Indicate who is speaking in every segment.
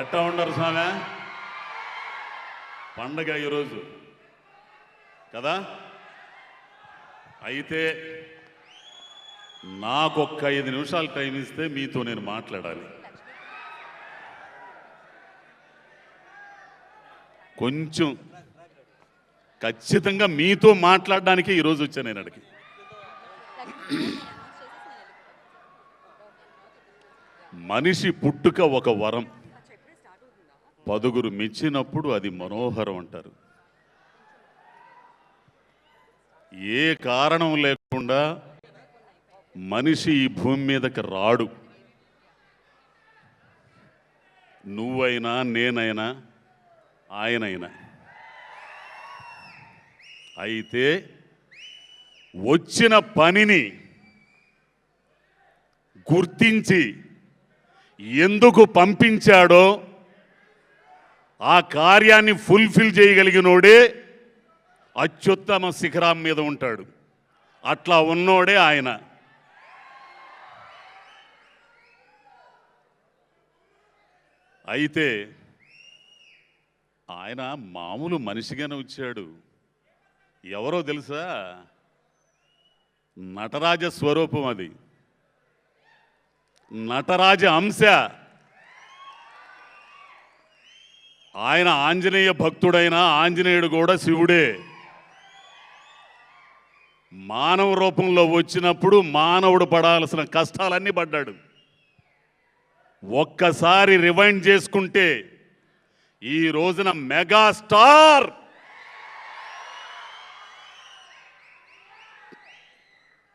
Speaker 1: ఎట్టా ఉండరు స్వామి? పండగ ఈరోజు. కదా? అయితే నాకొక్క ఐదు నిమిషాలు టైం ఇస్తే మీతో నేను మాట్లాడాలి. కొంచెం ఖచ్చితంగా మీతో మాట్లాడడానికి ఈరోజు వచ్చాను నేను అడిగి మనిషి పుట్టుక ఒక వరం. పదుగురు మెచ్చినప్పుడు అది మనోహరం అంటారు. ఏ కారణం లేకుండా మనిషి ఈ భూమి మీదకి రాడు. నువ్వైనా నేనైనా ఆయనైనా. అయితే వచ్చిన పనిని గుర్తించి ఎందుకు పంపించాడో ఆ కార్యాన్ని ఫుల్ఫిల్ చేయగలిగినోడే అత్యుత్తమ శిఖరం మీద ఉంటాడు. అట్లా ఉన్నోడే ఆయన. అయితే ఆయన మామూలు మనిషిగానే వచ్చాడు. ఎవరో తెలుసా? నటరాజ స్వరూపం అది. నటరాజ అంశ. ఆయన ఆంజనేయ భక్తుడైన ఆంజనేయుడు కూడా శివుడే. మానవ రూపంలో వచ్చినప్పుడు మానవుడు పడాల్సిన కష్టాలన్నీ పడ్డాడు. ఒక్కసారి రివైండ్ చేసుకుంటే ఈ రోజున మెగాస్టార్!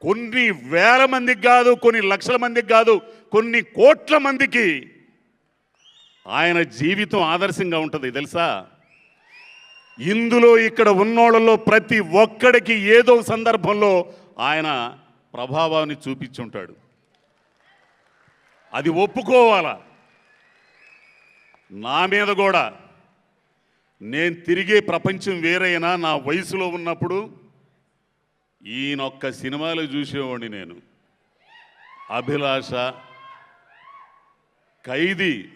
Speaker 1: కొన్ని వేల మందికి కాదు కొన్ని లక్షల మందికి కాదు కొన్ని కోట్ల మందికి ఆయన జీవితం ఆదర్శంగా ఉంటుంది తెలుసా? ఇందులో ఇక్కడ ఉన్నోళ్ళలో ప్రతి ఒక్కడికి ఏదో సందర్భంలో ఆయన ప్రభావాన్ని చూపించుంటాడు అది ఒప్పుకోవాలా? నా మీద కూడా. నేను తిరిగే ప్రపంచం వేరైనా నా వయసులో ఉన్నప్పుడు ఈయనొక్క సినిమాలు చూసేవాడిని నేను. అభిలాష ఖైదీ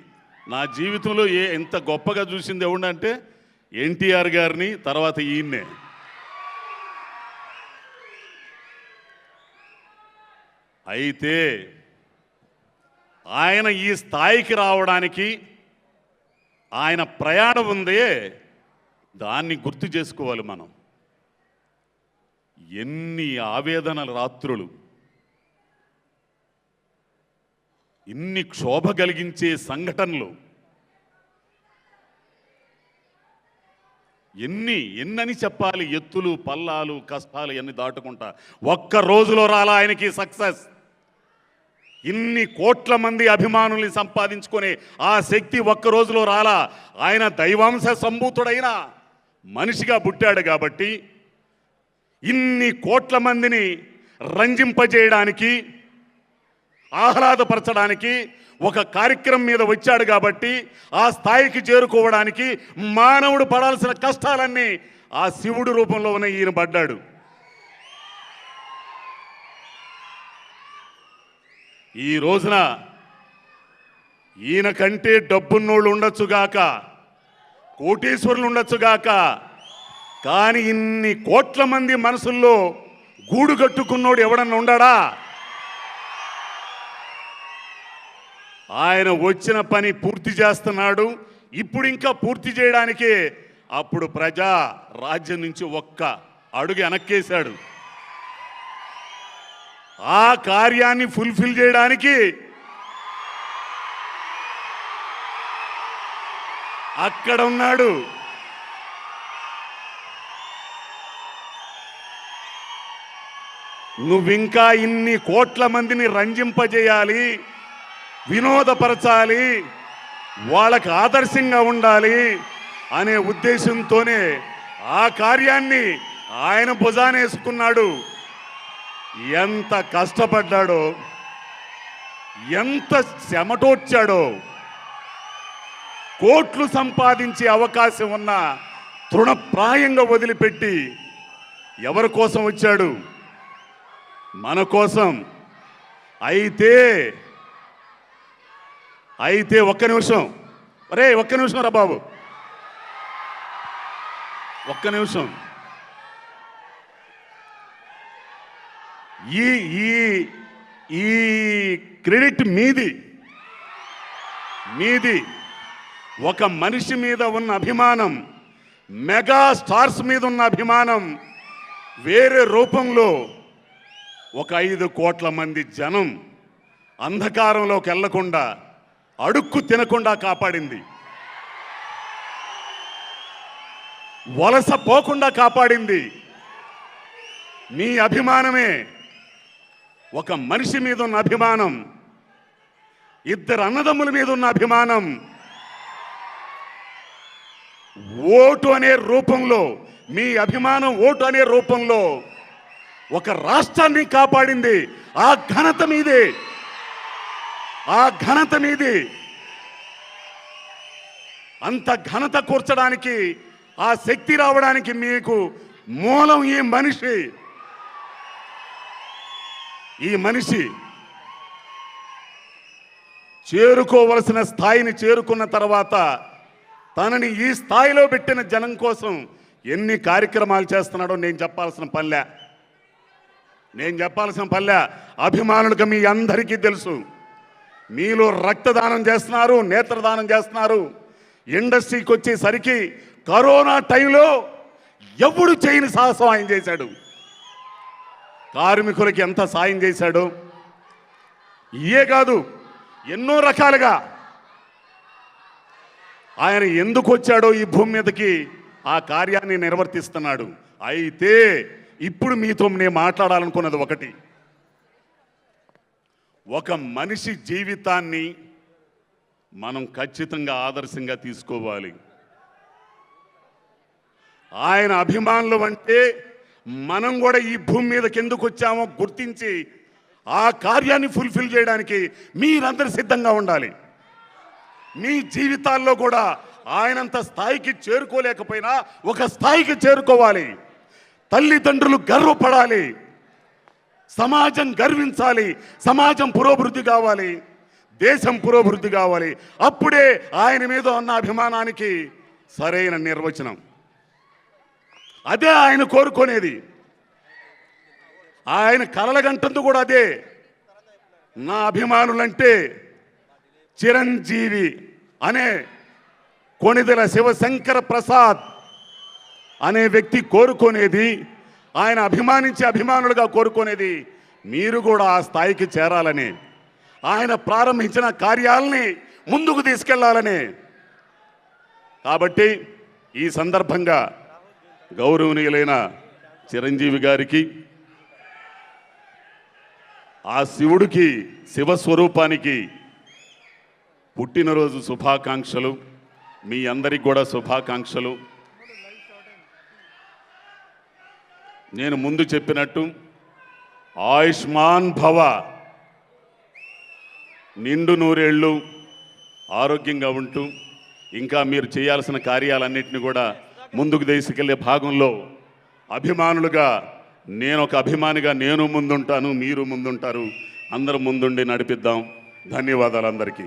Speaker 1: నా జీవితంలో ఏ ఎంత గొప్పగా చూసింది ఎవడంటే ఎన్టీఆర్ గారిని తర్వాత ఈయన్నే. అయితే ఆయన ఈ స్థాయికి రావడానికి ఆయన ప్రయాణం ఉందే దాన్ని గుర్తు చేసుకోవాలి మనం. ఎన్ని ఆవేదనల రాత్రులు ఇన్ని క్షోభ కలిగించే సంఘటనలు. ఎన్ని ఎన్నని చెప్పాలి ఎత్తులు పల్లాలు కష్టాలు ఎన్ని దాటుకుంటా. ఒక్క రోజులో రాలా ఆయనకి సక్సెస్. ఇన్ని కోట్ల మంది అభిమానుల్ని సంపాదించుకొని ఆ శక్తి ఒక్క రోజులో రాలా. ఆయన దైవాంశ సంభూతుడైన మనిషిగా పుట్టాడు కాబట్టి ఇన్ని కోట్ల మందిని రంజింపజేయడానికి ఆహ్లాదపరచడానికి ఒక కార్యక్రమం మీద వచ్చాడు కాబట్టి ఆ స్థాయికి చేరుకోవడానికి మానవుడు పడాల్సిన కష్టాలన్నీ ఆ శివుడు రూపంలో ఉన్న ఈయన పడ్డాడు. ఈ రోజున ఈయన కంటే డబ్బున్నోళ్ళు ఉండొచ్చుగాక కోటీశ్వరులు ఉండొచ్చుగాక కానీ ఇన్ని కోట్ల మంది మనసుల్లో గూడు కట్టుకున్నోడు ఎవడన్నా ఉండడా? ఆయన వచ్చిన పని పూర్తి చేస్తున్నాడు. ఇప్పుడు ఇంకా పూర్తి చేయడానికి అప్పుడు ప్రజా రాజ్యం నుంచి ఒక్క అడుగు వెనక్కేశాడు. ఆ కార్యాన్ని ఫుల్ఫిల్ చేయడానికి అక్కడ ఉన్నాడు. నువ్వింకా ఇన్ని కోట్ల మందిని రంజింపజేయాలి. వినోదపరచాలి. వాళ్ళకి ఆదర్శంగా ఉండాలి అనే ఉద్దేశంతోనే ఆ కార్యాన్ని ఆయన భుజానేసుకున్నాడు ఎంత కష్టపడ్డాడో ఎంత చెమటోడ్చాడో కోట్లు సంపాదించే అవకాశం ఉన్న తృణప్రాయంగా వదిలిపెట్టి ఎవరి కోసం వచ్చాడు? మన కోసం. అయితే అయితే ఒక్క నిమిషం. అరే ఒక్క నిమిషం రా బాబు. ఒక్క నిమిషం. ఈ ఈ ఈ క్రెడిట్ మీది. మీది. ఒక మనిషి మీద ఉన్న అభిమానం మెగా స్టార్స్ మీద ఉన్న అభిమానం వేరే రూపంలో ఒక ఐదు కోట్ల మంది జనం అంధకారంలోకి వెళ్ళకుండా అడుక్కు తినకుండా కాపాడింది. వలస పోకుండా కాపాడింది. మీ అభిమానమే ఒక మనిషి మీద ఉన్న అభిమానం. ఇద్దరు అన్నదమ్ముల మీద ఉన్న అభిమానం. ఓటు అనే రూపంలో మీ అభిమానం ఓటు అనే రూపంలో ఒక రాష్ట్రాన్ని కాపాడింది. ఆ ఘనత మీదే. ఆ ఘనత మీది. అంత ఘనత కూర్చడానికి ఆ శక్తి రావడానికి మీకు మూలం ఈ మనిషి. ఈ మనిషి చేరుకోవలసిన స్థాయిని చేరుకున్న తర్వాత తనని ఈ స్థాయిలో పెట్టిన జనం కోసం ఎన్ని కార్యక్రమాలు చేస్తున్నాడో నేను చెప్పాల్సిన పల్లె. నేను చెప్పాల్సిన పల్లె. అభిమానులుగా మీ అందరికీ తెలుసు. మీలో రక్తదానం చేస్తున్నారు నేత్రదానం చేస్తున్నారు. ఇండస్ట్రీకి వచ్చేసరికి కరోనా టైంలో ఎవడు చేయని సాహసం ఆయన చేశాడు? కార్మికులకి ఎంత సాయం చేశాడు? ఇయే కాదు ఎన్నో రకాలుగా. ఆయన ఎందుకు వచ్చాడో ఈ భూమి మీదకి ఆ కార్యాన్ని నిర్వర్తిస్తున్నాడు. అయితే ఇప్పుడు మీతో నేను మాట్లాడాలనుకున్నది ఒకటి. ఒక మనిషి జీవితాన్ని మనం ఖచ్చితంగా ఆదర్శంగా తీసుకోవాలి. ఆయన అభిమానులు అంటే మనం కూడా ఈ భూమి మీదకి ఎందుకు వచ్చామో గుర్తించి ఆ కార్యాన్ని ఫుల్ఫిల్ చేయడానికి మీరందరూ సిద్ధంగా ఉండాలి. మీ జీవితాల్లో కూడా ఆయనంత స్థాయికి చేరుకోలేకపోయినా ఒక స్థాయికి చేరుకోవాలి. తల్లిదండ్రులు గర్వపడాలి. సమాజం గర్వించాలి సమాజం పురోభివృద్ధి కావాలి దేశం పురోభివృద్ధి కావాలి. అప్పుడే ఆయన మీద ఉన్న అభిమానానికి సరైన నిర్వచనం. అదే ఆయన కోరుకునేది. ఆయన కలలగంటుంది కూడా అదే. నా అభిమానులంటే చిరంజీవి అనే కొణిదెల శివశంకర ప్రసాద్ అనే వ్యక్తి కోరుకునేది ఆయన అభిమానించే అభిమానులుగా కోరుకునేది మీరు కూడా ఆ స్థాయికి చేరాలని ఆయన ప్రారంభించిన కార్యాలని ముందుకు తీసుకెళ్ళాలని. కాబట్టి ఈ సందర్భంగా గౌరవనీయులైన చిరంజీవి గారికి ఆ శివుడికి శివస్వరూపానికి పుట్టినరోజు శుభాకాంక్షలు మీ అందరికి కూడా శుభాకాంక్షలు. నేను ముందు చెప్పినట్టు ఆయుష్మాన్ భవ నిండు నూరేళ్ళు ఆరోగ్యంగా ఉంటూ ఇంకా మీరు చేయాల్సిన కార్యాలన్నింటినీ కూడా ముందుకు తీసుకెళ్ళే భాగంలో అభిమానులుగా నేను ఒక అభిమానిగా నేను ముందుంటాను మీరు ముందుంటారు. అందరూ ముందుండి నడిపిద్దాం. ధన్యవాదాలు అందరికీ.